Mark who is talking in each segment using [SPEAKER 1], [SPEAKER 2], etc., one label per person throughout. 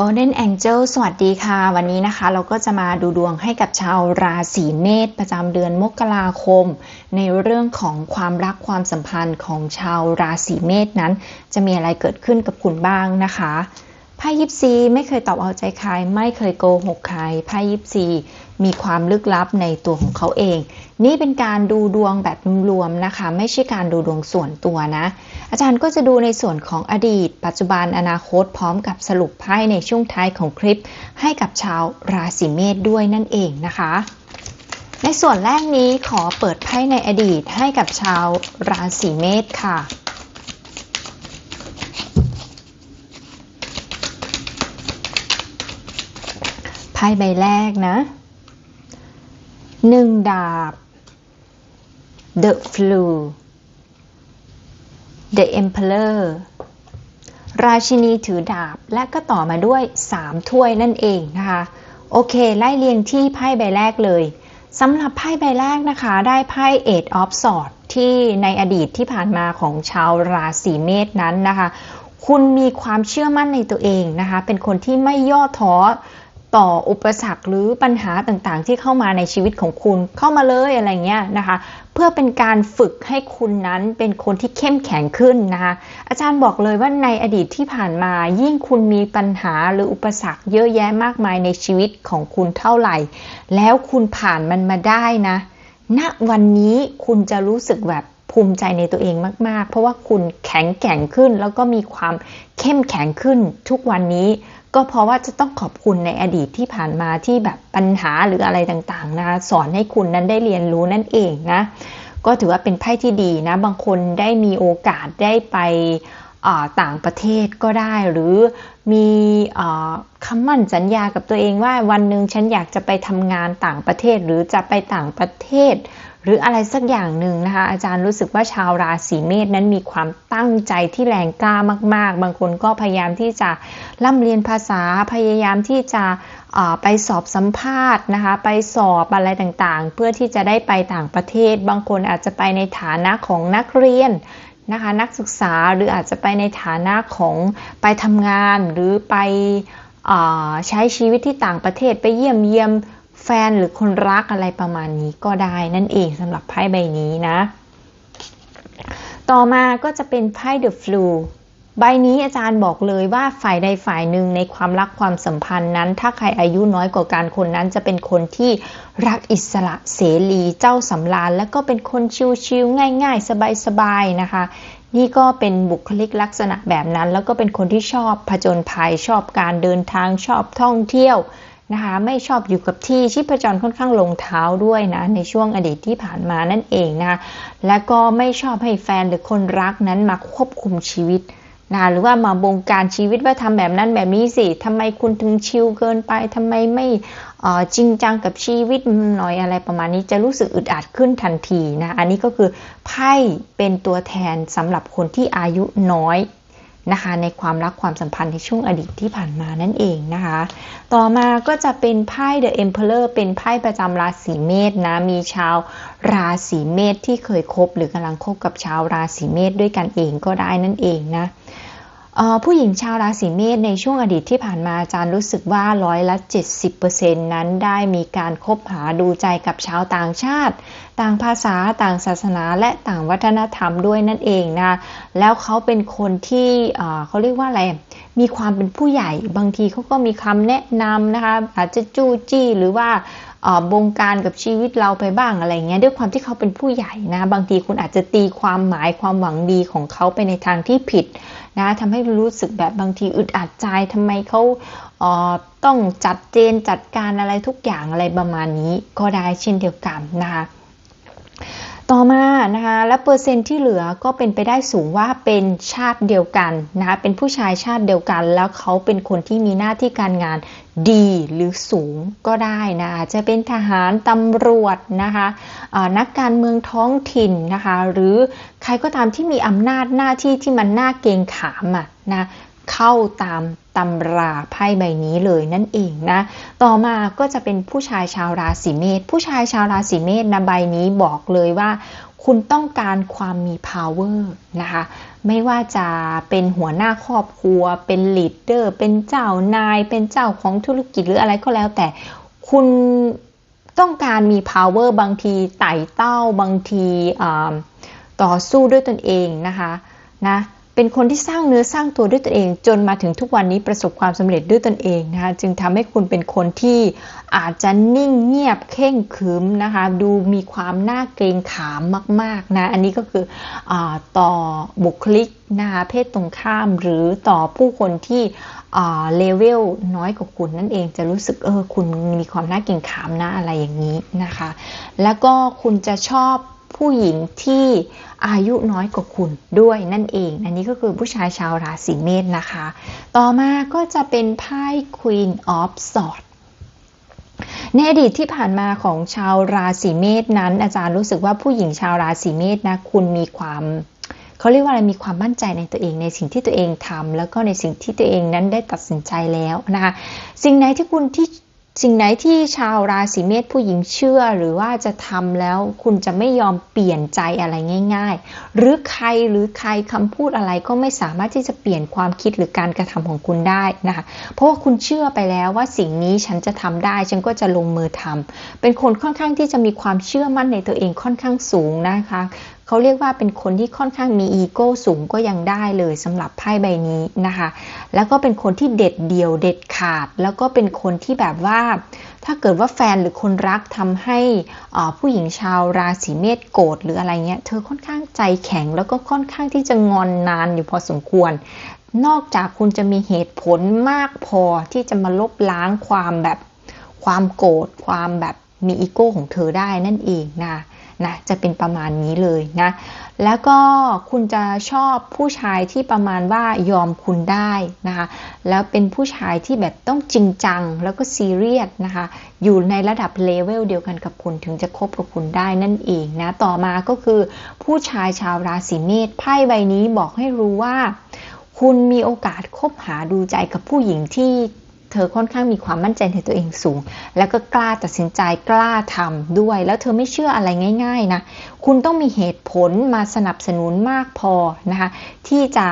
[SPEAKER 1] Golden Angel สวัสดีค่ะ วันนี้นะคะ เราก็จะมาดูดวงให้กับชาวราศีเมษประจำเดือนมกราคม ในเรื่องของความรักความสัมพันธ์ของชาวราศีเมษนั้น จะมีอะไรเกิดขึ้นกับคุณบ้างนะคะไพ่ยิปซีไม่เคยตอบเอาใจใคร ไม่เคยโกหกใครไพ่ยิปซีมีความลึกลับในตัวของเขาเอง นี่เป็นการดูดวงแบบรวมๆนะคะ ไม่ใช่การดูดวงส่วนตัวนะ อาจารย์ก็จะดูในส่วนของอดีต ปัจจุบันอนาคตพร้อมกับสรุปไพ่ในช่วงท้ายของคลิป ให้กับชาวราศีเมษด้วยนั่นเองนะคะ ในส่วนแรกนี้ขอเปิดไพ่ในอดีตให้กับชาวราศีเมษค่ะไพ่ใบแรกนะหนึ่งดาบ The Flu The Emperor ราชินีถือดาบและก็ต่อมาด้วย 3 ถ้วยนั่นเองนะคะ โอเค ไล่เรียงที่ไพ่ใบแรกเลยสำหรับไพ่ใบแรกนะคะ ได้ไพ่ Eight of Swords ที่ในอดีตที่ผ่านมาของชาวราศีเมษนั้นนะคะ คุณมีความเชื่อมั่นในตัวเองนะคะ เป็นคนที่ไม่ย่อท้อ ต่ออุปสรรคหรือปัญหาต่างๆ ที่เข้ามาในชีวิตของคุณเข้ามาเลยอะไรเงี้ยนะคะ เพื่อเป็นการฝึกให้คุณนั้นเป็นคนที่เข้มแข็งขึ้นนะคะ อาจารย์บอกเลยว่าในอดีตที่ผ่านมา ยิ่งคุณมีปัญหาหรืออุปสรรคเยอะแยะมากมายในชีวิตของคุณเท่าไหร่ แล้วคุณผ่านมันมาได้นะณวันนี้คุณจะรู้สึกแบบภูมิใจในตัวเองมาก ๆ เพราะว่าคุณแข็งแกร่งขึ้นแล้วก็มีความเข้มแข็งขึ้นทุกวันนี้ ก็เพราะว่าจะต้องขอบคุณในอดีตที่ผ่านมาที่แบบปัญหาหรืออะไรต่างๆนะสอนให้คุณนั้นได้เรียนรู้นั่นเองนะก็ถือว่าเป็นไพ่ที่ดีนะ บางคนได้มีโอกาสได้ไปต่างประเทศก็ได้ หรือมีคำมั่นสัญญากับตัวเองว่าวันหนึ่งฉันอยากจะไปทำงานต่างประเทศ หรือจะไปต่างประเทศ หรืออะไรสักอย่างหนึ่งนะคะ อาจารย์รู้สึกว่าชาวราศีเมษนั้นมีความตั้งใจที่แรงกล้ามาก ๆ บางคนก็พยายามที่จะร่ำเรียนภาษาพยายามที่จะไปสอบสัมภาษณ์นะคะ ไปสอบอะไรต่างๆ เพื่อที่จะได้ไปต่างประเทศ บางคนอาจจะไปในฐานะของนักเรียนนะคะนักศึกษาหรืออาจจะไปในฐานะของไปทำงานหรือไปใช้ชีวิตที่ต่างประเทศไปเยี่ยมเยี่ยม แฟนหรือคนรักอะไรประมาณนี้ก็ได้นั่นเองสำหรับไพ่ใบนี้นะ ต่อมาก็จะเป็นไพ่ The Flu ใบนี้อาจารย์บอกเลยว่าฝ่ายใดฝ่ายหนึ่งในความรักความสัมพันธ์นั้น ถ้าใครอายุน้อยกว่าการคนนั้นจะเป็นคนที่รักอิสระเสรีเจ้าสำราญ และก็เป็นคนชิวๆง่าย ๆ สบายๆนะคะ นี่ก็เป็นบุคลิกลักษณะแบบนั้น แล้วก็เป็นคนที่ชอบผจญภัยชอบการเดินทางชอบท่องเที่ยว นะคะไม่ชอบอยู่กับที่ชีพจรค่อนข้างลงเท้าด้วยนะในช่วงอดีตที่ผ่านมานั่นเองนะและก็ไม่ชอบให้แฟนหรือคนรักนั้นมาควบคุมชีวิตนะหรือว่ามาบงการชีวิตว่าทำแบบนั้นแบบนี้สิทำไมคุณถึงชิลเกินไปทำไมไม่จริงจังกับชีวิตหน่อยอะไรประมาณนี้จะรู้สึกอึดอัดขึ้นทันทีนะอันนี้ก็คือไพ่เป็นตัวแทนสำหรับคนที่อายุน้อย นะคะ ในความรักความสัมพันธ์ในช่วงอดีตที่ผ่านมานั่นเองนะคะ ต่อมาก็จะเป็นไพ่ The Emperor เป็นไพ่ประจำราศีเมษนะ มีชาวราศีเมษที่เคยคบหรือกำลังคบกับชาวราศีเมษด้วยกันเองก็ได้นั่นเองนะผู้หญิงชาวราศีเมษในช่วงอดีตที่ผ่านมาอาจารย์รู้สึกว่าร้อยละ 70%นั้นได้มีการคบหาดูใจกับชาวต่างชาติ ต่างภาษาต่างศาสนาและต่างวัฒนธรรมด้วยนั่นเองนะแล้วเขาเป็นคนที่เขาเรียกว่าอะไรมีความเป็นผู้ใหญ่บางทีเขาก็มีคำแนะนำนะคะอาจจะจู้จี้หรือว่าบงการกับชีวิตเราไปบ้างอะไรเงี้ยด้วยความที่เขาเป็นผู้ใหญ่นะบางทีคุณอาจจะตีความหมายความหวังดีของเขาไปในทางที่ผิดนะทำให้รู้สึกแบบบางทีอึดอัดใจทำไมเขาเต้องจัดเจนจัดการอะไรทุกอย่างอะไรประมาณนี้ก็ได้เช่นเดียวกันนะคะ ต่อมานะคะและเปอร์เซ็นต์ที่เหลือก็เป็นไปได้สูงว่าเป็นชาติเดียวกันนะคะเป็นผู้ชายชาติเดียวกัน แล้วเขาเป็นคนที่มีหน้าที่การงานดีหรือสูงก็ได้นะจะเป็นทหารตำรวจนะคะนักการเมืองท้องถิ่นนะคะหรือใครก็ตามที่มีอำนาจหน้าที่ที่มันน่าเกรงขามอะนะ เข้าตามตำราไพ่ใบนี้เลยนั่นเองนะ ต่อมาก็จะเป็นผู้ชายชาวราศีเมษ ผู้ชายชาวราศีเมษนะใบนี้บอกเลยว่า คุณต้องการความมี power นะคะ ไม่ว่าจะเป็นหัวหน้าครอบครัว เป็นลีดเดอร์เป็นเจ้านาย เป็นเจ้าของธุรกิจหรืออะไรก็แล้วแต่ คุณต้องการมี power บางทีไต่เต้า บางทีต่อสู้ด้วยตนเองนะคะ นะ เป็นคนที่สร้างเนื้อสร้างตัวด้วยตนเอง จนมาถึงทุกวันนี้ประสบความสำเร็จด้วยตนเองนะคะจึงทำให้คุณเป็นคนที่อาจจะนิ่งเงียบเข่งขึมนะคะดูมีความน่าเกรงขามมากๆนะอันนี้ก็คืออต่อบุคลิกนะคะเพศตรงข้ามหรือต่อผู้คนที่เลเวลน้อยกว่าคุณนั่นเองจะรู้สึกเออคุณมีความน่าเกรงขามนะอะไรอย่างนี้นะคะ แล้วก็คุณจะชอบ ผู้หญิงที่อายุน้อยกว่าคุณด้วยนั่นเอง อันนี้ก็คือผู้ชายชาวราศีเมษนะคะ ต่อมาก็จะเป็นไพ่ Queen of Swords ในอดีตที่ผ่านมาของชาวราศีเมษนั้น อาจารย์รู้สึกว่าผู้หญิงชาวราศีเมษนะคุณมีความเขาเรียกว่าอะไรมีความมั่นใจในตัวเองในสิ่งที่ตัวเองทำแล้วก็ในสิ่งที่ตัวเองนั้นได้ตัดสินใจแล้วนะคะสิ่งไหนที่คุณที่ สิ่งไหนที่ชาวราศีเมษผู้หญิงเชื่อหรือว่าจะทำแล้วคุณจะไม่ยอมเปลี่ยนใจอะไรง่าย ๆ หรือใครหรือใครคำพูดอะไรก็ไม่สามารถที่จะเปลี่ยนความคิดหรือการกระทำของคุณได้นะคะ เพราะว่าคุณเชื่อไปแล้วว่าสิ่งนี้ฉันจะทำได้ ฉันก็จะลงมือทำเป็นคนค่อนข้างที่จะมีความเชื่อมั่นในตัวเองค่อนข้างสูงนะคะ เขาเรียกว่าเป็นคนที่ค่อนข้างมีอีโก้สูงก็ยังได้เลยสำหรับไพ่ใบนี้นะคะ แล้วก็เป็นคนที่เด็ดเดี่ยวเด็ดขาด แล้วก็เป็นคนที่แบบว่า ถ้าเกิดว่าแฟนหรือคนรักทำให้ผู้หญิงชาวราศีเมษโกรธหรืออะไรเงี้ย เธอค่อนข้างใจแข็งแล้วก็ค่อนข้างที่จะงอนนานอยู่พอสมควรนอกจากคุณจะมีเหตุผลมากพอที่จะมาลบล้างความแบบความโกรธความแบบมีอีโก้ของเธอได้นั่นเองนะ นะจะเป็นประมาณนี้เลยนะแล้วก็คุณจะชอบผู้ชายที่ประมาณว่ายอมคุณได้นะคะแล้วเป็นผู้ชายที่แบบต้องจริงจังแล้วก็ซีเรียสนะคะอยู่ในระดับเลเวลเดียวกันกับคุณถึงจะคบกับคุณได้นั่นเองนะต่อมาก็คือผู้ชายชาวราศีเมษไพ่ใบนี้บอกให้รู้ว่า คุณมีโอกาสคบหาดูใจกับผู้หญิงที่ เธอค่อนข้างมีความมั่นใจในตัวเองสูง แล้วก็กล้าตัดสินใจกล้าทำด้วย แล้วเธอไม่เชื่ออะไรง่าย ๆนะ คุณต้องมีเหตุผลมาสนับสนุนมากพอนะคะที่จะ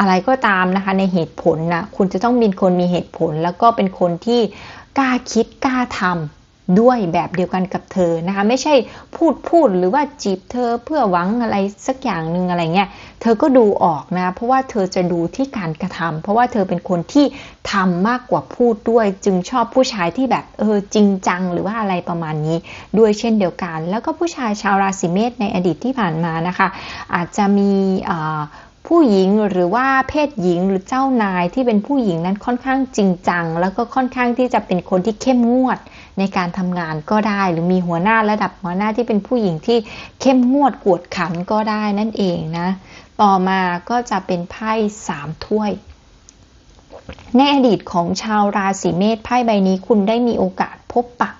[SPEAKER 1] อะไรก็ตามนะคะในเหตุผลนะคุณจะต้องเป็นคนมีเหตุผล แล้วก็เป็นคนที่กล้าคิดกล้าทำ ด้วยแบบเดียวกันกับเธอนะคะ ไม่ใช่พูดพูดหรือว่าจีบเธอเพื่อหวังอะไรสักอย่างหนึ่งอะไรเงี้ยเธอก็ดูออกนะเพราะว่าเธอจะดูที่การกระทำเพราะว่าเธอเป็นคนที่ทำมากกว่าพูดด้วย จึงชอบผู้ชายที่แบบเออจริงจังหรือว่าอะไรประมาณนี้ ด้วยเช่นเดียวกัน แล้วก็ผู้ชายชาวราศีเมษในอดีตที่ผ่านมานะคะ อาจจะมีผู้หญิงหรือว่าเพศหญิงหรือเจ้านายที่เป็นผู้หญิงนั้นค่อนข้างจริงจัง แล้วก็ค่อนข้างที่จะเป็นคนที่เข้มงวด ในการทำงานก็ได้ หรือมีหัวหน้าระดับหัวหน้าที่เป็นผู้หญิงที่เข้มงวดกวดขันก็ได้นั่นเองนะ ต่อมาก็จะเป็นไพ่สามถ้วยในอดีตของชาวราศีเมษไพ่ใบนี้คุณได้มีโอกาสพบปะ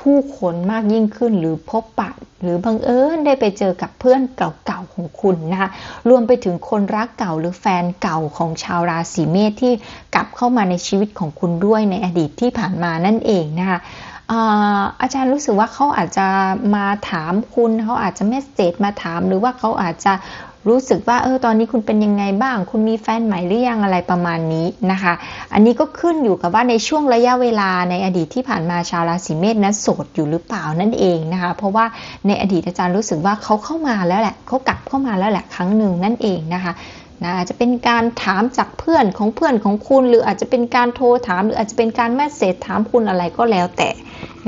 [SPEAKER 1] ผู้คนมากยิ่งขึ้นหรือพบปะ หรือบังเอิญได้ไปเจอกับเพื่อนเก่าๆของคุณนะคะรวมไปถึงคนรักเก่าหรือแฟนเก่าของชาวราศีเมษที่กลับเข้ามาในชีวิตของคุณด้วยในอดีตที่ผ่านมานั่นเองนะคะ อาจารย์รู้สึกว่าเขาอาจจะมาถามคุณเขาอาจจะเมสเซจมาถาม หรือว่าเขาอาจจะรู้สึกว่าเออตอนนี้คุณเป็นยังไงบ้าง คุณมีแฟนใหม่หรือยังอะไรประมาณนี้นะคะ อันนี้ก็ขึ้นอยู่กับว่าในช่วงระยะเวลาในอดีตที่ผ่านมาชาวราศีเมษนั้นโสดอยู่หรือเปล่านั่นเองนะคะ เพราะว่าในอดีตอาจารย์รู้สึกว่าเขาเข้ามาแล้วแหละเขากลับเข้ามาแล้วแหละครั้งหนึ่งนั่นเองนะคะ นะอาจจะเป็นการถามจากเพื่อนของเพื่อนของคุณ หรืออาจจะเป็นการโทรถาม หรืออาจจะเป็นการแมสเซจถามคุณอะไรก็แล้วแต่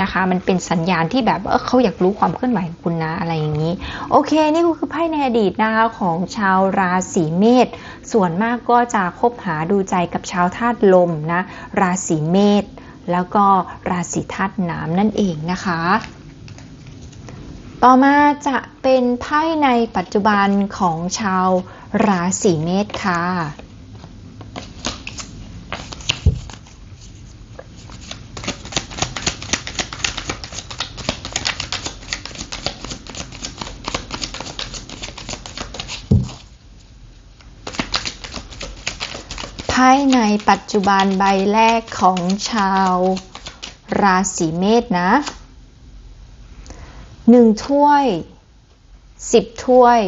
[SPEAKER 1] นะคะ มันเป็นสัญญาณที่แบบเออเขาอยากรู้ความเคลื่อนไหวของคุณนะอะไรอย่างนี้ โอเค นี่ก็คือไพ่ในอดีตนะคะของชาวราศีเมษส่วนมากก็จะคบหาดูใจกับชาวธาตุลมนะราศีเมษแล้วก็ราศีธาตุน้ำนั่นเองนะคะ ต่อมาจะเป็นไพ่ในปัจจุบันของชาวรา ราศีเมษค่ะพ่ในปัจจุบันใบแรกของชาวราศีเมษนะหนึ่งถ้วยสิบถ้วย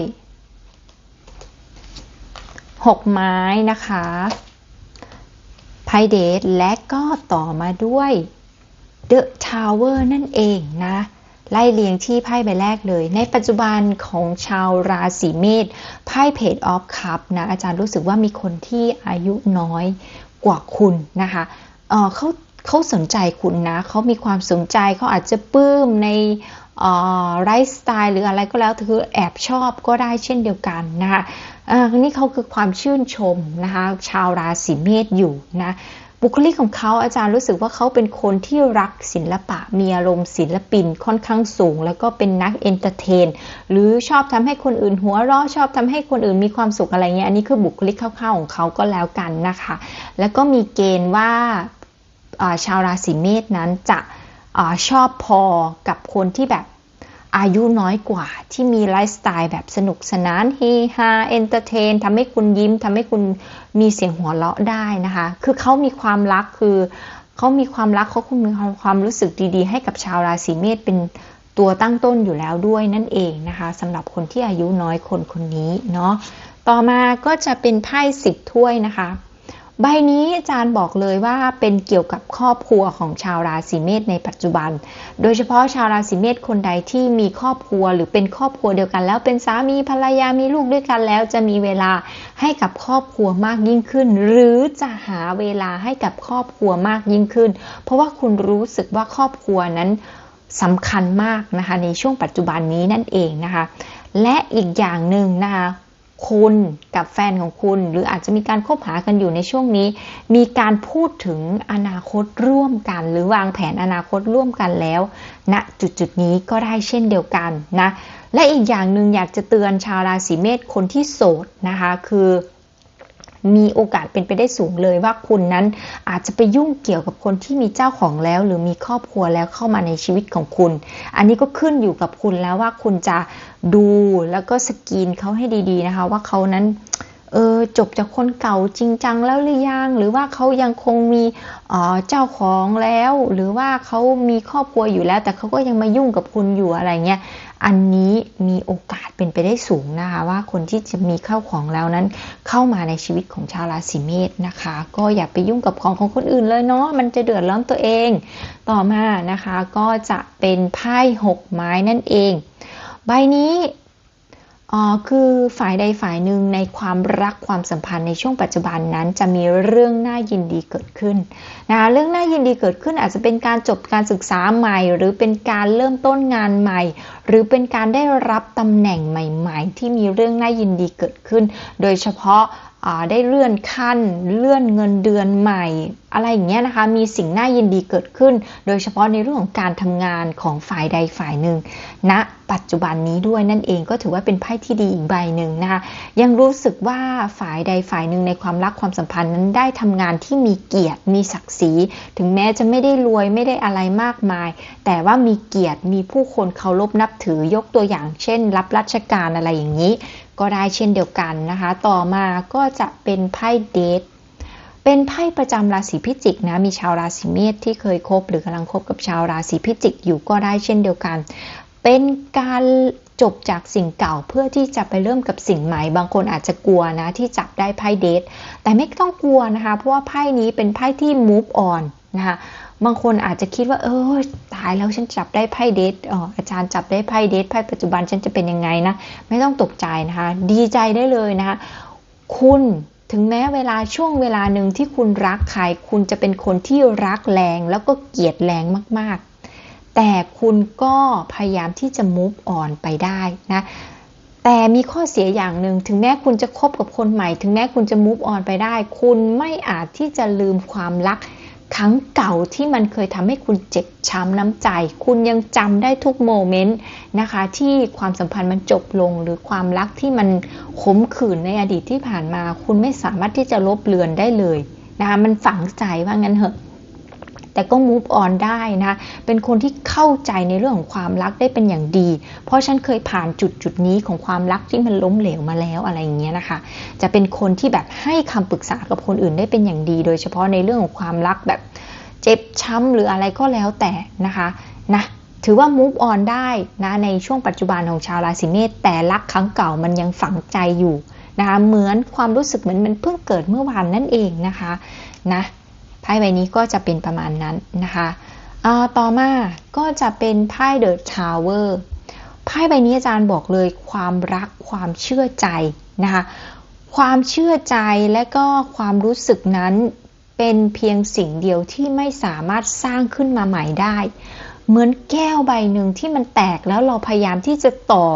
[SPEAKER 1] หกไม้นะคะไพเดทและก็ต่อมาด้วย The Tower นั่นเองนะ ไล่เลียงที่ไพ่ใบแรกเลย ในปัจจุบันของชาวราศีเมษไพ่เพจออฟคัพนะ อาจารย์รู้สึกว่ามีคนที่อายุน้อยกว่าคุณนะคะเเขาเขาสนใจคุณนะ เขามีความสนใจเขาอาจจะปลื้มในไลฟ์สไตล์หรืออะไรก็แล้วคือแอบชอบก็ได้เช่นเดียวกันนะคะ นนี้เขาคือความชื่นชมนะคะชาวราศีเมษอยู่นะบุคลิกของเขาอาจารย์รู้สึกว่าเขาเป็นคนที่รักศิลปะมีอารมณ์ศิลปินค่อนข้างสูง แล้วก็เป็นนักเอนเตอร์เทน หรือชอบทำให้คนอื่นหัวเราะชอบทำให้คนอื่นมีความสุขอะไรเงี้ยอันนี้คือบุคลิกคร่าวๆของเขาก็แล้วกันนะคะ แล้วก็มีเกณฑ์ว่าชาวราศีเมษนั้นจะอชอบพอกับคนที่แบบ อายุน้อยกว่าที่มีไลฟ์สไตล์แบบสนุกสนานเฮฮาเอนเตอร์เทนทำให้คุณยิ้มทำให้คุณมีเสียงหัวเราะได้นะคะ คือเขามีความรักคือเขามีความรักเขาคุณมีความรู้สึกดีๆ ให้กับชาวราศีเมษเป็นตัวตั้งต้นอยู่แล้วด้วยนั่นเองนะคะสำหรับคนที่อายุน้อยคนคนนี้เนาะต่อมาก็จะเป็นไพ่สิบถ้วยนะคะ ใบนี้อาจารย์บอกเลยว่าเป็นเกี่ยวกับครอบครัวของชาวราศีเมษในปัจจุบัน โดยเฉพาะชาวราศีเมษคนใดที่มีครอบครัวหรือเป็นครอบครัวเดียวกัน แล้วเป็นสามีภรรยามีลูกด้วยกันแล้ว จะมีเวลาให้กับครอบครัวมากยิ่งขึ้น หรือจะหาเวลาให้กับครอบครัวมากยิ่งขึ้น เพราะว่าคุณรู้สึกว่าครอบครัวนั้นสำคัญมากนะคะในช่วงปัจจุบันนี้นั่นเองนะคะ และอีกอย่างหนึ่งนะคะ คุณกับแฟนของคุณ หรืออาจจะมีการคบหากันอยู่ในช่วงนี้ มีการพูดถึงอนาคตร่วมกัน หรือวางแผนอนาคตร่วมกันแล้วณนะจุดจุดนี้ก็ได้เช่นเดียวกันนะ และอีกอย่างหนึ่งอยากจะเตือนชาวราศีเมษคนที่โสดนะคะ คือ มีโอกาสเป็นไปได้สูงเลยว่าคุณนั้นอาจจะไปยุ่งเกี่ยวกับคนที่มีเจ้าของแล้ว หรือมีครอบครัวแล้วเข้ามาในชีวิตของคุณ อันนี้ก็ขึ้นอยู่กับคุณแล้วว่าคุณจะดูแล้วก็สกรีนเขาให้ดี ๆนะคะ ว่าเขานั้นเออจบจากคนเก่าจริงจังแล้วหรือยัง หรือว่าเขายังคงมีเจ้าของแล้ว หรือว่าเขามีครอบครัวอยู่แล้ว แต่เขาก็ยังมายุ่งกับคุณอยู่อะไรเงี้ย อันนี้มีโอกาสเป็นไปได้สูงนะคะ ว่าคนที่จะมีเข้าของแล้วนั้น เข้ามาในชีวิตของชาวราศีเมษนะคะ ก็อย่าไปยุ่งกับของของคนอื่นเลยเนาะมันจะเดือดร้อนตัวเอง ต่อมานะคะก็จะเป็นไพ่หกไม้นั่นเอง ใบนี้ อ๋อคือฝ่ายใดฝ่ายหนึ่งในความรักความสัมพันธ์ในช่วงปัจจุบันนั้น จะมีเรื่องน่ายินดีเกิดขึ้นนะคะเรื่องน่ายินดีเกิดขึ้นอาจจะเป็นการจบการศึกษาใหม่ หรือเป็นการเริ่มต้นงานใหม่ หรือเป็นการได้รับตำแหน่งใหม่ ๆ ที่มีเรื่องน่ายินดีเกิดขึ้น โดยเฉพาะ ได้เลื่อนขั้น เลื่อนเงินเดือนใหม่ อะไรอย่างเงี้ยนะคะ มีสิ่งน่ายินดีเกิดขึ้น โดยเฉพาะในเรื่องของการทำงานของฝ่ายใดฝ่ายหนึ่งณนะปัจจุบันนี้ด้วยนั่นเองก็ถือว่าเป็นไพ่ที่ดีอีกใบหนึ่งนะคะ ยังรู้สึกว่าฝ่ายใดฝ่ายหนึ่งในความรักความสัมพันธ์นั้นได้ทำงานที่มีเกียรติมีศักดิ์ศรี ถึงแม้จะไม่ได้รวยไม่ได้อะไรมากมาย แต่ว่ามีเกียรติมีผู้คนเคารพนับถือยกตัวอย่าง เช่น รับราชการอะไรอย่างนี้ ก็ได้เช่นเดียวกันนะคะ ต่อมาก็จะเป็นไพ่เดทเป็นไพ่ประจำราศีพิจิกนะ มีชาวราศีเมษที่เคยคบหรือกำลังคบกับชาวราศีพิจิกอยู่ก็ได้เช่นเดียวกัน เป็นการจบจากสิ่งเก่าเพื่อที่จะไปเริ่มกับสิ่งใหม่ บางคนอาจจะกลัวนะที่จับได้ไพ่เดทแต่ไม่ต้องกลัวนะคะ เพราะว่าไพ่นี้เป็นไพ่ที่ move on นะคะ บางคนอาจจะคิดว่า เออตายแล้วฉันจับได้ไพ่เดทอ๋ออาจารย์จับได้ไพ่เดทไพ่ปัจจุบันฉันจะเป็นยังไงนะ ไม่ต้องตกใจนะคะ ดีใจได้เลยนะคะ คุณถึงแม้เวลาช่วงเวลาหนึ่งที่คุณรักใครคุณจะเป็นคนที่รักแรงแล้วก็เกลียดแรงมากๆ แต่คุณก็พยายามที่จะ move on ไปได้นะแต่มีข้อเสียอย่างหนึ่งถึงแม้คุณจะคบกับคนใหม่ ถึงแม้คุณจะ move on ไปได้ คุณไม่อาจที่จะลืมความรัก ครั้งเก่าที่มันเคยทำให้คุณเจ็บช้ำน้ำใจ คุณยังจำได้ทุกโมเมนต์นะคะ ที่ความสัมพันธ์มันจบลง หรือความรักที่มันขมขื่นในอดีตที่ผ่านมา คุณไม่สามารถที่จะลบเลือนได้เลยนะคะมันฝังใจว่างั้นเหอะ แต่ก็ move on ได้นะเป็นคนที่เข้าใจในเรื่องของความรักได้เป็นอย่างดี เพราะฉันเคยผ่านจุดจุดนี้ของความรักที่มันล้มเหลวมาแล้วอะไรอย่างเงี้ยนะคะ จะเป็นคนที่แบบให้คำปรึกษากับคนอื่นได้เป็นอย่างดี โดยเฉพาะในเรื่องของความรักแบบเจ็บช้ำหรืออะไรก็แล้วแต่นะคะนะถือว่า move on ได้นะในช่วงปัจจุบันของชาวราศีเมษแต่รักครั้งเก่ามันยังฝังใจอยู่นะคะเหมือนความรู้สึกเหมือนมันเพิ่งเกิดเมื่อวานนั่นเองนะคะนะ พ่ใบนี้ก็จะเป็นประมาณนั้นนะคะต่อมาก็จะเป็นไพ่เดอะทาวเวอร์ไพ่ใบนี้อาจารย์บอกเลยความรักความเชื่อใจนะคะความเชื่อใจและก็ความรู้สึกนั้นเป็นเพียงสิ่งเดียวที่ไม่สามารถสร้างขึ้นมาใหม่ได้ เหมือนแก้วใบหนึ่งที่มันแตกแล้วเราพยายามที่จะต่อ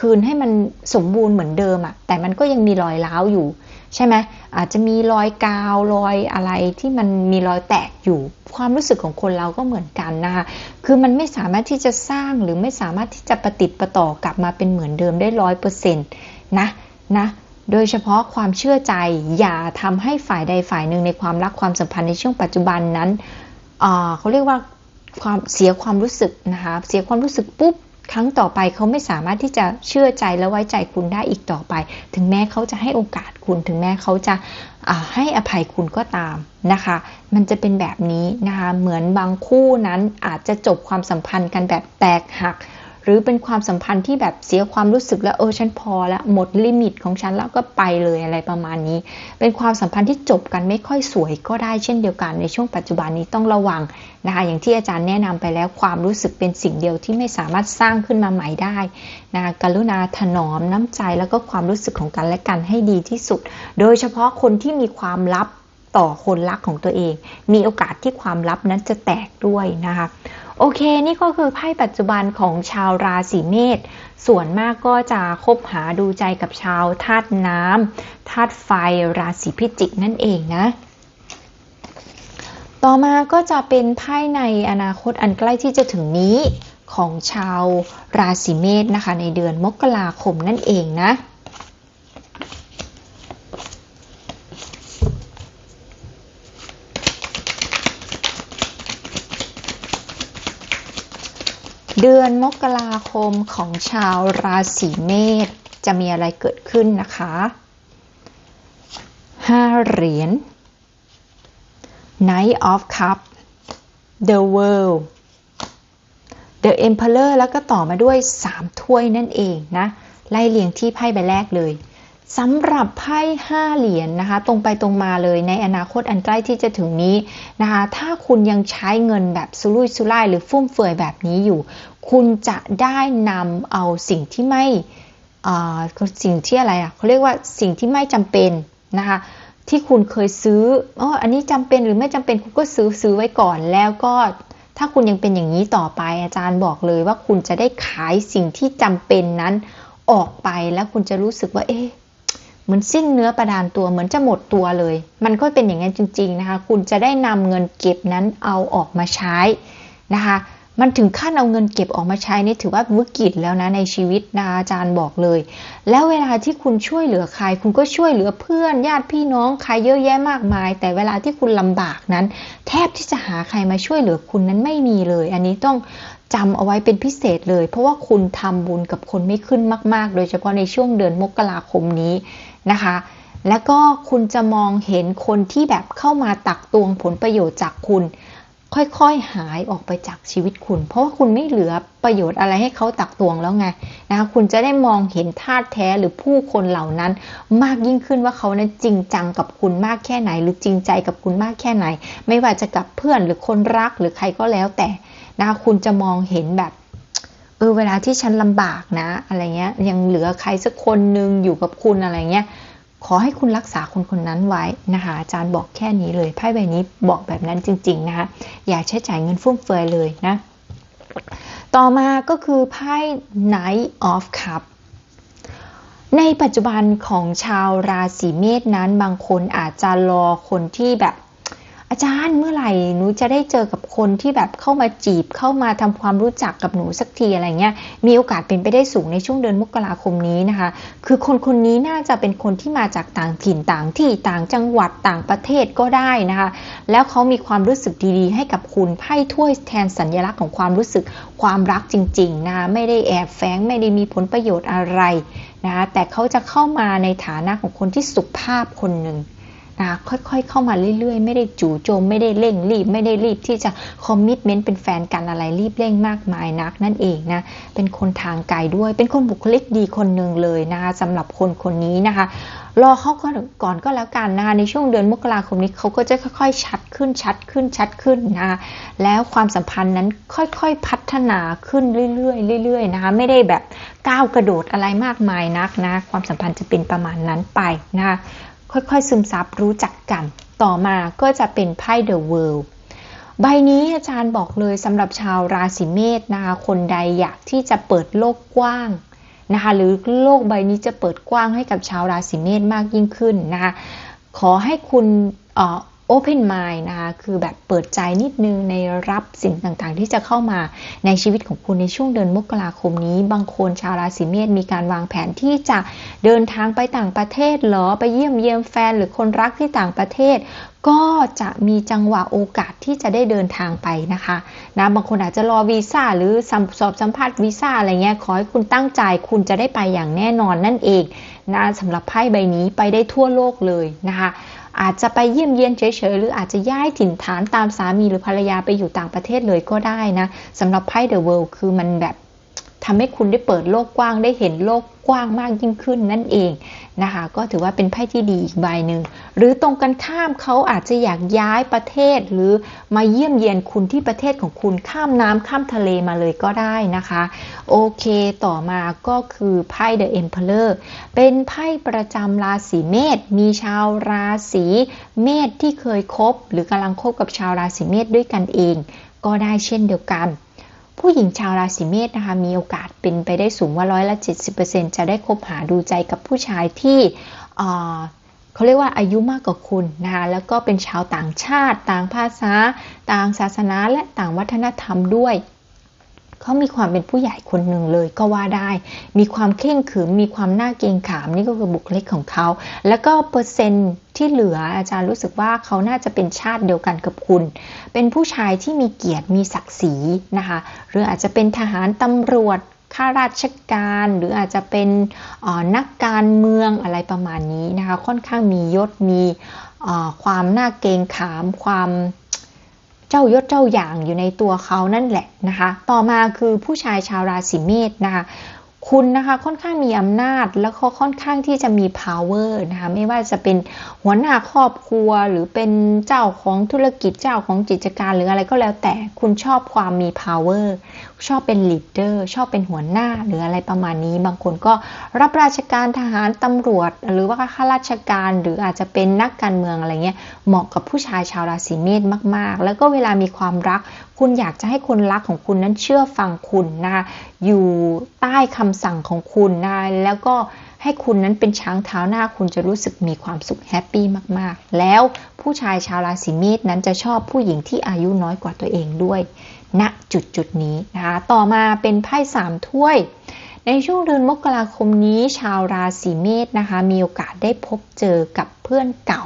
[SPEAKER 1] คืนให้มันสมบูรณ์เหมือนเดิมอะแต่มันก็ยังมีรอยร้าวอยู่ ใช่ไหมอาจจะมีรอยกาวรอยอะไรที่มันมีรอยแตกอยู่ ความรู้สึกของคนเราก็เหมือนกันนะคะคือมันไม่สามารถที่จะสร้างหรือไม่สามารถที่จะประติดประต่อกลับมาเป็นเหมือนเดิมได้ร้อยเปอร์เซ็นต์นะนะโดยเฉพาะความเชื่อใจอย่าทำให้ฝ่ายใดฝ่ายหนึ่งในความรักความสัมพันธ์ในช่วงปัจจุบันนั้นเขาเรียกว่าความเสียความรู้สึกนะคะเสียความรู้สึกปุ๊บ ครั้งต่อไปเขาไม่สามารถที่จะเชื่อใจและไว้ใจคุณได้อีกต่อไป ถึงแม้เขาจะให้โอกาสคุณ ถึงแม้เขาจะให้อภัยคุณก็ตามนะคะ มันจะเป็นแบบนี้นะคะ เหมือนบางคู่นั้นอาจจะจบความสัมพันธ์กันแบบแตกหัก หรือเป็นความสัมพันธ์ที่แบบเสียความรู้สึกแล้วเออฉันพอแล้วหมดลิมิตของฉันแล้วก็ไปเลยอะไรประมาณนี้ เป็นความสัมพันธ์ที่จบกันไม่ค่อยสวยก็ได้เช่นเดียวกันในช่วงปัจจุบันนี้ต้องระวังนะคะอย่างที่อาจารย์แนะนำไปแล้วความรู้สึกเป็นสิ่งเดียวที่ไม่สามารถสร้างขึ้นมาใหม่ได้นะคะกรุณาถนอมน้ำใจแล้วก็ความรู้สึกของกันและกันให้ดีที่สุด โดยเฉพาะคนที่มีความลับ ต่อคนรักของตัวเอง มีโอกาสที่ความลับนั้นจะแตกด้วยนะคะ โอเค นี่ก็คือไพ่ปัจจุบันของชาวราศีเมษ ส่วนมากก็จะคบหาดูใจกับชาวธาตุน้ำธาตุไฟราศีพิจิกนั่นเองนะ ต่อมาก็จะเป็นไพ่ในอนาคตอันใกล้ที่จะถึงนี้ของชาวราศีเมษนะคะ ในเดือนมกราคมนั่นเองนะ เดือนมกราคมของชาวราศีเมษจะมีอะไรเกิดขึ้นนะคะห้าเหรียญ Knight of Cup The World The Emperor แล้วก็ต่อมาด้วย 3 ถ้วยนั่นเองนะ ไล่เรียงที่ไพ่ใบแรกเลย สำหรับไพ่ห้าเหรียญนนะคะ ตรงไปตรงมาเลยในอนาคตอันใกล้ที่จะถึงนี้นะคะ ถ้าคุณยังใช้เงินแบบสุรุ่ยสุร่ายหรือฟุ่มเฟือยแบบนี้อยู่ คุณจะได้นำเอาสิ่งที่ไม่สิ่งที่อะไรอะเขาเรียกว่าสิ่งที่ไม่จำเป็นนะคะที่คุณเคยซื้ออ๋ออันนี้จำเป็นหรือไม่จำเป็นคุณก็ซื้อซื้อไว้ก่อนแล้วก็ถ้าคุณยังเป็นอย่างนี้ต่อไป อาจารย์บอกเลยว่าคุณจะได้ขายสิ่งที่จำเป็นนั้นออกไปแล้วคุณจะรู้สึกว่า เอ๊ะ เหมือนสิ้นเนื้อประดานตัวเหมือนจะหมดตัวเลย มันก็เป็นอย่างนั้นจริง ๆนะคะ คุณจะได้นำเงินเก็บนั้นเอาออกมาใช้นะคะมันถึงขั้นเอาเงินเก็บออกมาใช้นี่ถือว่าวิกฤตแล้วนะในชีวิตนะอาจารย์บอกเลย แล้วเวลาที่คุณช่วยเหลือใคร คุณก็ช่วยเหลือเพื่อน ญาติพี่น้องใครเยอะแยะมากมาย แต่เวลาที่คุณลำบากนั้น แทบที่จะหาใครมาช่วยเหลือคุณนั้นไม่มีเลย อันนี้ต้องจำเอาไว้เป็นพิเศษเลย เพราะว่าคุณทำบุญกับคนไม่ขึ้นมาก ๆ โดยเฉพาะในช่วงเดือนมกราคมนี้ นะคะ แล้วก็คุณจะมองเห็นคนที่แบบเข้ามาตักตวงผลประโยชน์จากคุณ ค่อยๆหายออกไปจากชีวิตคุณ เพราะว่าคุณไม่เหลือประโยชน์อะไรให้เขาตักตวงแล้วไงนะคะคุณจะได้มองเห็นธาตุแท้หรือผู้คนเหล่านั้น มากยิ่งขึ้นว่าเขานั้นจริงจังกับคุณมากแค่ไหน หรือจริงใจกับคุณมากแค่ไหน ไม่ว่าจะกับเพื่อนหรือคนรักหรือใครก็แล้วแต่นะคะคุณจะมองเห็นแบบ ออเวลาที่ฉันลำบากนะ อะไรเงี้ย ยังเหลือใครสักคนหนึ่งอยู่กับคุณอะไรเงี้ยขอให้คุณรักษาคนคนนั้นไว้นะคะอาจารย์บอกแค่นี้เลยไพ่ใบนี้บอกแบบนั้นจริง ๆ นะคะอย่าใช้จ่ายเงินฟุ่มเฟือยเลยนะ ต่อมาก็คือไพ่ Knight of Cup ในปัจจุบันของชาวราศีเมษนั้นบางคนอาจจะรอคนที่แบบ อาจารย์เมื่อไหร่หนูจะได้เจอกับคนที่แบบเข้ามาจีบเข้ามาทำความรู้จักกับหนูสักทีอะไรเงี้ยมีโอกาสเป็นไปได้สูงในช่วงเดือนมกราคมนี้นะคะ คือคนคนนี้น่าจะเป็นคนที่มาจากต่างถิ่นต่างที่ต่างจังหวัดต่างประเทศก็ได้นะคะ แล้วเขามีความรู้สึกดีๆ ให้กับคุณไพ่ถ้วยแทนสัญลักษณ์ของความรู้สึกความรักจริงๆนะคะไม่ได้แอบแฝงไม่ได้มีผลประโยชน์อะไรนะคะแต่เขาจะเข้ามาในฐานะของคนที่สุภาพคนหนึ่ง นะค่อยๆเข้ามาเรื่อยๆ ไม่ได้จู่โจมไม่ได้เร่งรีบ ไม่ได้รีบที่จะคอมมิชเมนต์เป็นแฟนกันอะไรรีบเร่งมากมายนักนั่นเองนะเป็นคนทางไกลด้วย เป็นคนบุคลิกดีคนหนึ่งเลยนะคะสำหรับคนคนนี้นะคะรอเขาก่อนก่อนก็แล้วกันนะคะในช่วงเดือนมกราคมนี้เขาก็จะค่อยๆ ชัดขึ้นชัดขึ้นชัดขึ้นนะคะแล้วความสัมพันธ์นั้นค่อยๆพัฒนาขึ้นเรื่อยๆเรื่อยๆนะคะไม่ได้แบบก้าวกระโดดอะไรมากมายนักนะความสัมพันธ์จะเป็นประมาณนั้นไปนะคะ ค่อยๆซึมซับรู้จักกัน ต่อมาก็จะเป็นไพ่ The World ใบนี้อาจารย์บอกเลยสำหรับชาวราศีเมษนะคะคนใดอยากที่จะเปิดโลกกว้างนะคะหรือโลกใบนี้จะเปิดกว้างให้กับชาวราศีเมษมากยิ่งขึ้นนะคะขอให้คุณ open mind นะคะคือแบบเปิดใจนิดนึงในรับสิ่งต่างๆ ที่จะเข้ามาในชีวิตของคุณในช่วงเดือนมกราคมนี้ บางคนชาวราศีเมษมีการวางแผนที่จะเดินทางไปต่างประเทศหรอไปเยี่ยมเยียมแฟนหรือคนรักที่ต่างประเทศก็จะมีจังหวะโอกาสที่จะได้เดินทางไปนะคะนะบางคนอาจจะรอวีซ่าหรือสอบสัมภาษณ์วีซ่าอะไรเงี้ยขอให้คุณตั้งใจคุณจะได้ไปอย่างแน่นอนนั่นเองนะสำหรับไพ่ใบนี้ไปได้ทั่วโลกเลยนะคะ อาจจะไปเยี่ยมเยียนเฉยๆ หรืออาจจะย้ายถิ่นฐานตามสามีหรือภรรยาไปอยู่ต่างประเทศเลยก็ได้นะสำหรับไพ่เดอะเวิลด์คือมันแบบ ทำให้คุณได้เปิดโลกกว้างได้เห็นโลกกว้างมากยิ่งขึ้นนั่นเองนะคะ ก็ถือว่าเป็นไพ่ที่ดีอีกใบหนึ่งหรือตรงกันข้ามเขาอาจจะอยากย้ายประเทศหรือมาเยี่ยมเยียนคุณที่ประเทศของคุณข้ามน้ำข้ามทะเลมาเลยก็ได้นะคะ โอเคต่อมาก็คือไพ่ The Emperor เป็นไพ่ประจำราศีเมษมีชาวราศีเมษที่เคยคบ หรือกำลังคบกับชาวราศีเมษด้วยกันเอง ก็ได้เช่นเดียวกัน ผู้หญิงชาวราศีเมษนะคะมีโอกาสเป็นไปได้สูงว่าร้อยละ 70%จะได้คบหาดูใจกับผู้ชายที่เขาเรียกว่าอายุมากกว่าคุณนะคะแล้วก็เป็นชาวต่างชาติ ต่างภาษา ต่างศาสนาและต่างวัฒนธรรมด้วย เขามีความเป็นผู้ใหญ่คนหนึ่งเลยก็ว่าได้ มีความเข่งขรึมมีความน่าเกรงขามนี่ก็คือบุคลิกของเขา แล้วก็เปอร์เซ็นต์ที่เหลืออาจารย์รู้สึกว่าเขาน่าจะเป็นชาติเดียวกันกับคุณ เป็นผู้ชายที่มีเกียรติมีศักดิ์ศรีนะคะหรืออาจจะเป็นทหารตำรวจข้าราชการหรืออาจจะเป็นนักการเมืองอะไรประมาณนี้นะคะค่อนข้างมียศมีความน่าเกรงขามความ เจ้ายศเจ้าอย่างอยู่ในตัวเขานั่นแหละนะคะ ต่อมาคือผู้ชายชาวราศีเมษนะคะคุณนะคะค่อนข้างมีอำนาจแล้วก็ค่อนข้างที่จะมี power นะคะไม่ว่าจะเป็นหัวหน้าครอบครัวหรือเป็นเจ้าของธุรกิจเจ้าของกิจการหรืออะไรก็แล้วแต่คุณชอบความมี power ชอบเป็น leader ชอบเป็นหัวหน้าหรืออะไรประมาณนี้ บางคนก็รับราชการทหารตำรวจ หรือว่าข้าราชการหรืออาจจะเป็นนักการเมืองอะไรเงี้ยเหมาะกับผู้ชายชาวราศีเมษมาก ๆ แล้วก็เวลามีความรัก คุณอยากจะให้คนรักของคุณนั้นเชื่อฟังคุณนะคะอยู่ใต้คำสั่งของคุณนะแล้วก็ให้คุณนั้นเป็นช้างเท้าหน้าคุณจะรู้สึกมีความสุขแฮปปี้มาก ๆ แล้วผู้ชายชาวราศีเมษนั้นจะชอบผู้หญิงที่อายุน้อยกว่าตัวเองด้วย ณนะจุดจุดนี้นะคะต่อมาเป็นไพ่สามถ้วย ในช่วงเดือนมกราคมนี้ชาวราศีเมษนะคะมีโอกาสได้พบเจอกับเพื่อนเก่า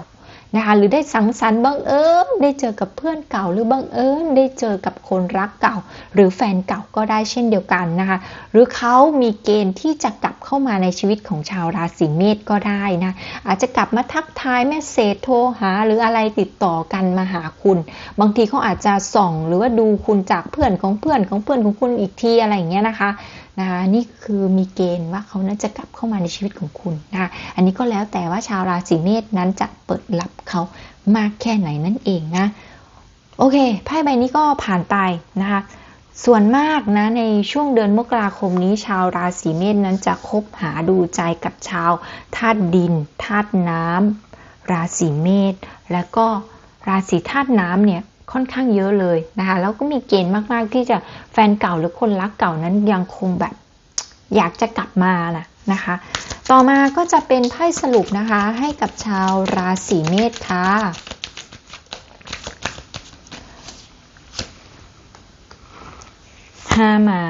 [SPEAKER 1] นะคะหรือได้สังสรรค์บังเอิญได้เจอกับเพื่อนเก่า หรือบังเอิญได้เจอกับคนรักเก่า หรือแฟนเก่าก็ได้เช่นเดียวกันนะคะหรือเขามีเกณฑ์ที่จะกลับเข้ามาในชีวิตของชาวราศีเมษก็ได้นะอาจจะกลับมาทักทายแม่เศษโทรหา หรืออะไรติดต่อกันมาหาคุณ บางทีเขาอาจจะส่องหรือว่าดูคุณจากเพื่อนของเพื่อนของเพื่อนของคุณอีกทีอะไรอย่างเงี้ยนะคะ นะคะนี่คือมีเกณฑ์ว่าเขานั้นจะกลับเข้ามาในชีวิตของคุณนะคะอันนี้ก็แล้วแต่ว่าชาวราศีเมษนั้นจะเปิดรับเขามากแค่ไหนนั่นเองนะโอเคไพ่ใบนี้ก็ผ่านไปนะคะส่วนมากนะในช่วงเดือนมกราคมนี้ ชาวราศีเมษนั้นจะคบหาดูใจกับชาวธาตุดินธาตุน้ำราศีเมษและก็ราศีธาตุน้ำเนี่ย ค่อนข้างเยอะเลยนะคะแล้วก็มีเกณฑ์มากๆที่จะแฟนเก่าหรือคนรักเก่านั้นยังคงแบบอยากจะกลับมาล่ะนะคะ ต่อมาก็จะเป็นไพ่สรุปนะคะให้กับชาวราศีเมษค่ะห้าไม้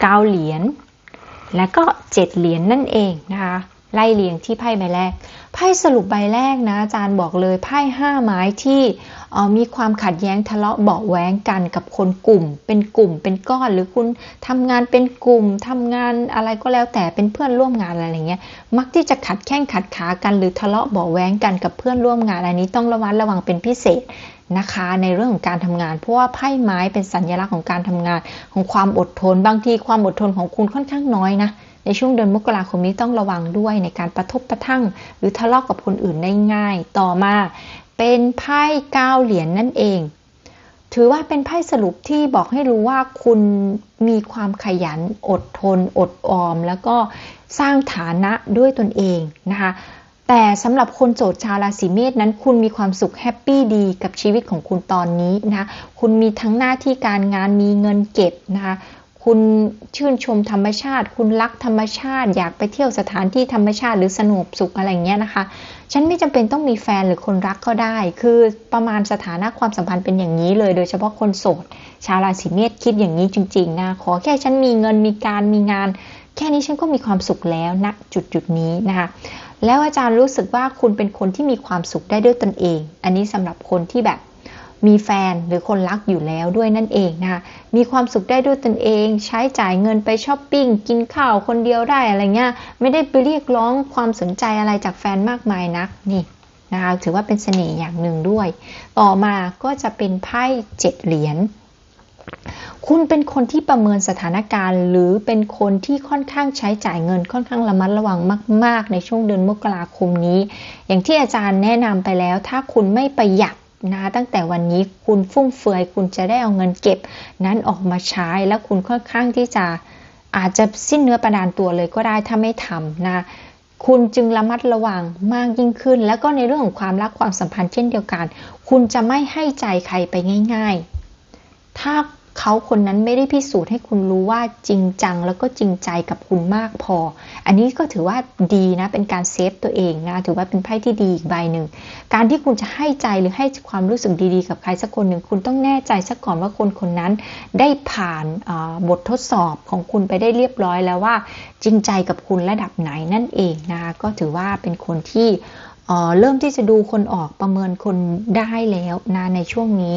[SPEAKER 1] เก้าเหรียญและก็เจ็ดเหรียญนนั่นเองนะคะ ไล่เรียงที่ไพ่ใบแรก ไพ่สรุปใบแรกนะอาจารย์บอกเลยไพ่ห้าไม้ที่มีความขัดแย้งทะเลาะเบาะแวงกันกับคนกลุ่ม เป็นกลุ่มเป็นก้อนหรือคุณทำงานเป็นกลุ่มทำงานอะไรก็แล้วแต่เป็นเพื่อนร่วมงานอะไรอย่างเงี้ย มักที่จะขัดแข้งขัดขากันหรือทะเลาะเบาะแวงกันกับเพื่อนร่วมงานอันนี้ต้องระวัดระวังเป็นพิเศษนะคะในเรื่องของการทำงาน เพราะว่าไพ่ไม้เป็นสัญลักษณ์ของการทำงานของความอดทน บางทีความอดทนของคุณค่อนข้างน้อยนะ ในช่วงเดือนมกราคมนี้ต้องระวังด้วยในการประทบประทั่ง หรือทะเลาะกับคนอื่นได้ง่าย ต่อมาเป็นไพ่เก้าเหรียญนนั่นเอง ถือว่าเป็นไพ่สรุปที่บอกให้รู้ว่าคุณมีความขยันอดทน อดออม แล้วก็สร้างฐานะด้วยตนเองนะคะแต่สำหรับคนโสดชาวราศีเมษนั้นคุณมีความสุขแฮปปี้ดีกับชีวิตของคุณตอนนี้นะคะคุณมีทั้งหน้าที่การงานมีเงินเก็บนะคะ คุณชื่นชมธรรมชาติ คุณรักธรรมชาติ อยากไปเที่ยวสถานที่ธรรมชาติหรือสงบสุขอะไรเงี้ยนะคะ ฉันไม่จำเป็นต้องมีแฟนหรือคนรักก็ได้ คือประมาณสถานะความสัมพันธ์เป็นอย่างนี้เลย โดยเฉพาะคนโสด ชาวราศีเมษคิดอย่างนี้จริงๆนะ ขอแค่ฉันมีเงินมีการมีงาน แค่นี้ฉันก็มีความสุขแล้วณนะจุดจุดนี้นะคะแล้วอาจารย์รู้สึกว่าคุณเป็นคนที่มีความสุขได้ด้วยตนเอง อันนี้สำหรับคนที่แบบ มีแฟนหรือคนรักอยู่แล้วด้วยนั่นเองนะคะมีความสุขได้ด้วยตนเอง ใช้จ่ายเงินไปช้อปปิ้งกินข้าวคนเดียวได้อะไรเงี้ยไม่ได้ไปเรียกร้องความสนใจอะไรจากแฟนมากมายนักนี่นะคะถือว่าเป็นเสน่ห์อย่างหนึ่งด้วย ต่อมาก็จะเป็นไพ่เจ็ดเหรียญคุณเป็นคนที่ประเมินสถานการณ์ หรือเป็นคนที่ค่อนข้างใช้จ่ายเงินค่อนข้างระมัดระวังมาก ๆ ในช่วงเดือนมกราคมนี้ อย่างที่อาจารย์แนะนำไปแล้ว ถ้าคุณไม่ประหยัด นะ ตั้งแต่วันนี้คุณฟุ่มเฟือยคุณจะได้เอาเงินเก็บ นั้นออกมาใช้แล้วคุณค่อนข้างที่จะอาจจะสิ้นเนื้อประดานตัวเลยก็ได้ถ้าไม่ทำนะคุณจึงระมัดระวังมากยิ่งขึ้น แล้วก็ในเรื่องของความรักความสัมพันธ์เช่นเดียวกัน คุณจะไม่ให้ใจใครไปง่าย ๆ ถ้า เขาคนนั้นไม่ได้พิสูจน์ให้คุณรู้ว่าจริงจังแล้วก็จริงใจกับคุณมากพอ อันนี้ก็ถือว่าดีนะ เป็นการเซฟตัวเองนะ ถือว่าเป็นไพ่ที่ดีอีกใบหนึ่ง การที่คุณจะให้ใจหรือให้ความรู้สึกดีๆ กับใครสักคนหนึ่ง คุณต้องแน่ใจสักก่อนว่าคนคนนั้นได้ผ่านบททดสอบของคุณไปได้เรียบร้อยแล้วว่า จริงใจกับคุณระดับไหนนั่นเองนะคะก็ถือว่าเป็นคนที่เริ่มที่จะดูคนออกประเมินคนได้แล้วนะในช่วงนี้